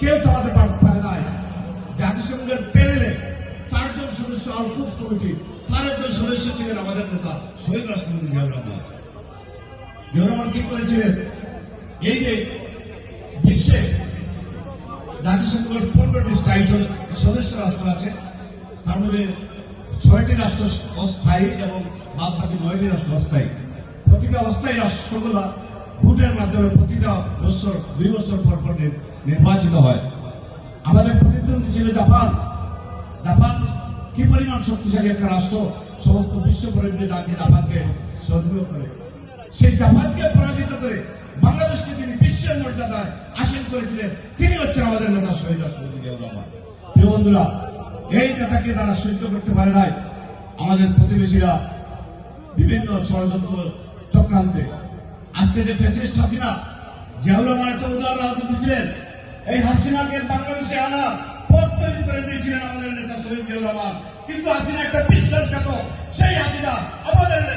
কেউ থামাতে পার- নাই। জাতিসংঘের প্যানেলে চারজন সদস্য আলকুফ কমিটি, তার একজন সদস্য ছিলেন আমাদের নেতা শহীদ রাষ্ট্রপতি জিয়াউর রহমান। জিয়াউর রহমান কি করেছিলেন? এই যে বিশ্বে জাতিসংঘের পনেরোটি স্থায়ী সদ- সদস্য রাষ্ট্র আছে, তার মধ্যে ছয়টি রাষ্ট্র অস্থায়ী এবং বাদ বাকি নয়টি রাষ্ট্র অস্থায়ী। প্রতিটা অস্থায়ী রাষ্ট্রগুলা ভোটের মাধ্যমে প্রতিটা বছর, দুই বছর পর পর নির্বাচিত হয়। আমাদের প্রতিদ্বন্দ্বী ছিল জাপান। জাপান কি পরিমাণ শক্তিশালী একটা রাষ্ট্র, সমস্ত বিশ্ব পরিণতি ডাকে জাপানকে সক্রিয় করে। সেই জাপানকে পরাজিত করে বাংলাদেশকে তিনি বিশ্বের মর্যাদায় আসীন করেছিলেন। তিনি হচ্ছেন আমাদের নেতা শহীদ রাষ্ট্রপতি জিয়াউর রহমান। প্রিয় বন্ধুরা, এই নেতাকে তারা সহ্য করতে পারে নাই। আমাদের প্রতিবেশীরা বিভিন্ন ষড়যন্ত্র চক্রান্তে আজকে যে ফ্যাসিস্ট হাসিনা, জিয়াউর রহমান এত উদার রাজনীতি ছিলেন, এই হাসিনাকে বাংলাদেশে আনা পথ তৈরি করে দিয়েছিলেন আমাদের নেতা শহীদ জিয়াউর রহমান। কিন্তু হাসিনা একটা বিশ্বাসঘাতক বিশ্বাস